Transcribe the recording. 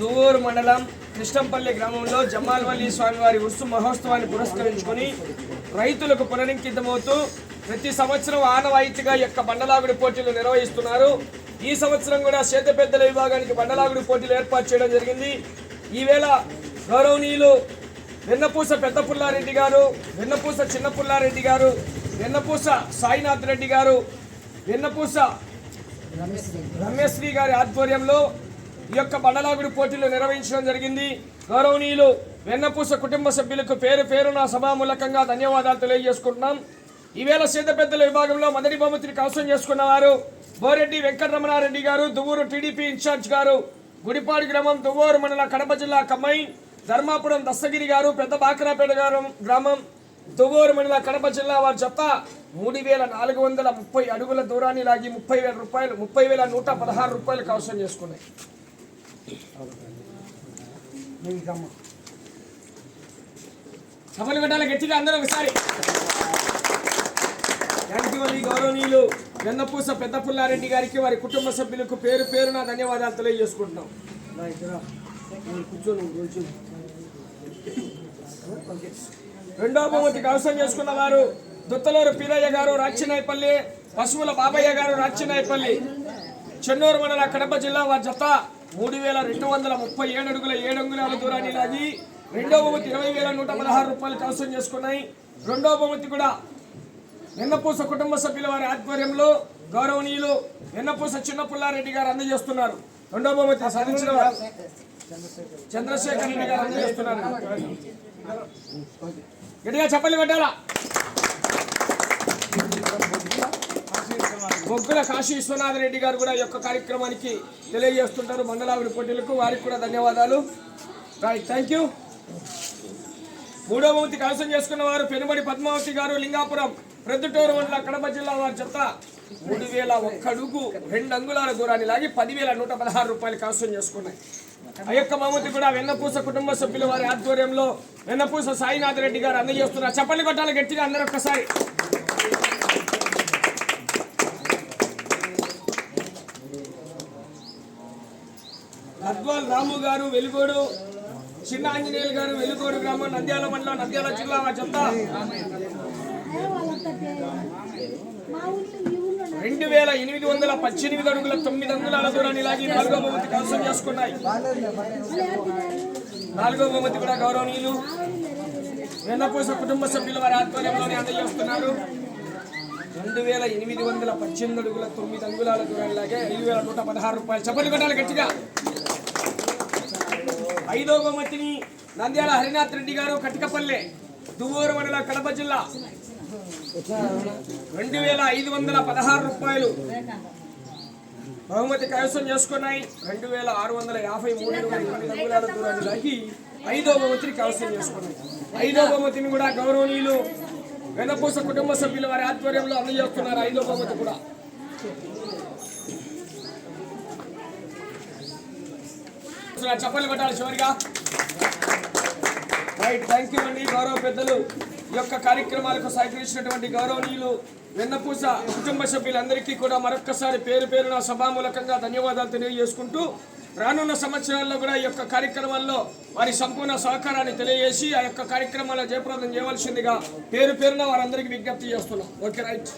దూర్ మండలం కృష్ణంపల్లి గ్రామంలో జమ్మాల్వల్లి స్వామివారి ఉత్సవ మహోత్సవాన్ని పురస్కరించుకొని రైతులకు పునరంకితమవుతూ ప్రతి సంవత్సరం ఆనవాయితీగా యొక్క బండలాగుడి పోటీలు నిర్వహిస్తున్నారు. ఈ సంవత్సరం కూడా చేత పెద్దల విభాగానికి బండలాగుడి పోటీలు ఏర్పాటు చేయడం జరిగింది. ఈవేళ గౌరవనీయులు వెన్నపూస పెద్ద పుల్లారెడ్డి గారు వెన్నపూస చిన్న పుల్లారెడ్డి గారు వెన్నపూస సాయినాథ్ రెడ్డి గారు వెన్నపూస రమేశ్రీ గారి ఆధ్వర్యంలో ఈ యొక్క బండలాగుడి పోటీలు నిర్వహించడం జరిగింది. గౌరవనీయులు వెన్నపూస కుటుంబ సభ్యులకు పేరు పేరున సభామూలకంగా ధన్యవాదాలు తెలియజేసుకుంటున్నాం. ఈవేళ సీత పెద్దల విభాగంలో మొదటి బహుమతిని కవసం చేసుకున్న వారు బోరెడ్డి వెంకటరమణారెడ్డి గారు దువ్వూరు టీడీపీ ఇన్ఛార్జ్ గారు గుడిపాడి గ్రామం దువ్వూరు మండల కడప జిల్లా కమ్మై ధర్మాపురం దస్తగిరి గారు పెద్ద బాకరాపేట గారు గ్రామం దువ్వూరు మండల కడప జిల్లా వారి చెత్త మూడు వేల నాలుగు వందల ముప్పై అడుగుల దూరాన్ని లాగి ముప్పై వేల రూపాయలు ముప్పై వేల నూట పదహారు రూపాయలు కవసం చేసుకున్నాయి. సభలు పెట్టాలి గట్టిగా అందరూ ఒకసారి. థ్యాంక్ గౌరవనీయులు వెన్నపూస పెద్ద పుల్లారెడ్డి గారికి వారి కుటుంబ సభ్యులకు పేరు పేరున ధన్యవాదాలు తెలియజేసుకుంటున్నాం. కూర్చోను కూర్చోను. రెండో భూమతి కవసం చేసుకున్న వారు దుత్తలూరు పీరయ్య గారు రాచినాయపల్లి పశువుల బాబయ్య గారు రాచినాయపల్లి చెన్నూరు మండల కడప జిల్లా వారి జత మూడు వేల రెండు వందల ముప్పై ఏడు అడుగుల ఏడు అంగుళాల దూరాన్ని లాగి రెండో బహుమతి ఇరవై వేల నూట పదహారు రూపాయలు కవసం చేసుకున్నాయి. రెండో బహుమతి కూడా నిన్నపూస కుటుంబ సభ్యుల వారి ఆధ్వర్యంలో గౌరవనీయులు నిన్నపూస చిన్నపుల్లారెడ్డి గారు అందజేస్తున్నారు. రెండో బహుమతి సాధించిన చంద్రశేఖర్ రెడ్డి గారు అందజేస్తున్నారు. గట్టిగా చెప్పలు పెట్టాలా? బొగ్గుల కాశీ విశ్వనాథ రెడ్డి గారు కూడా ఈ యొక్క కార్యక్రమానికి తెలియజేస్తుంటారు. మండలావిడి పోటీలకు వారికి కూడా ధన్యవాదాలు. రైట్ థ్యాంక్ యూ మూడవ వంతి కలసం చేసుకున్న వారు పెనుబడి పద్మావతి గారు లింగాపురం ప్రొద్దుటూరు మండల కడప జిల్లా వారి చెత్త మూడు వేల ఒక్క అడుగు రెండు అంగుళాల దూరాన్ని లాగి పదివేల నూట పదహారు రూపాయలు కలసం చేసుకున్నాయి. ఆ యొక్క కూడా వెన్నపూస కుటుంబ సభ్యుల వారి ఆధ్వర్యంలో వెన్నపూస సాయినాథ్ రెడ్డి గారు అందజేస్తున్నారు. చప్పల్లి కొట్టాలి గట్టిగా అందరూ ఒక్కసారి. అద్వాల్ రాము గారు వెలుగోడు చిన్న ఆంజనేయులు గారు వెలుగోడు గ్రామం నంద్యాల మండలం నంద్యాల జిల్లా వారి రెండు వేల ఎనిమిది వందల పద్దెనిమిది అడుగుల తొమ్మిది అంగుళాల దూరాన్ని ఇలాగే నాలుగో బహుమతి కవసం చేసుకున్నాయి. నాలుగో బహుమతి కూడా గౌరవనీయులు వెన్నపూస కుటుంబ సభ్యుల వారి ఆధ్వర్యంలోనే అందజేస్తున్నారు. రెండు వేల ఎనిమిది వందల పద్దెనిమిది అడుగుల తొమ్మిది అంగుళాల దూరాన్ని లాగే ఐదు వేల నూట పదహారు రూపాయలు చప్పట్లు కొట్టాలి గట్టిగా. ఐదో బహుమతిని నంద్యాల హరినాథ్ రెడ్డి గారు కటికపల్లె దువ్వూరు మండల కడప జిల్లా రెండు వేల ఐదు వందల పదహారు రూపాయలు. బహుమతి కైవసం చేసుకున్నాయి. రెండు వేల ఆరు వందల యాభై మూడు అడుగుల అంగుళాల దూరాన్ని లాగి ఐదో బహుమతిని కైవసం చేసుకున్నాయి. ఐదో బహుమతిని కూడా గౌరవనీయులు వెనపూస కుటుంబ సభ్యుల వారి ఆధ్వర్యంలో అందజేస్తున్నారు ఐదో బహుమతి కూడా. చెప్పలు కొట్టాలి చివరిగా. రైట్ థ్యాంక్ యూ అండి. గౌరవ పెద్దలు ఈ యొక్క కార్యక్రమాలకు సహకరించినటువంటి గౌరవనీయులు వెన్నపూస కుటుంబ సభ్యులందరికీ కూడా మరొక్కసారి పేరు పేరున సభామూలకంగా ధన్యవాదాలు తెలియజేసుకుంటూ రానున్న సంవత్సరాల్లో కూడా ఈ యొక్క కార్యక్రమాల్లో వారి సంపూర్ణ సహకారాన్ని తెలియజేసి ఆ యొక్క కార్యక్రమాల్లో జయప్రదం చేయవలసిందిగా పేరు పేరున వారందరికీ విజ్ఞప్తి చేస్తున్నాం. Okay right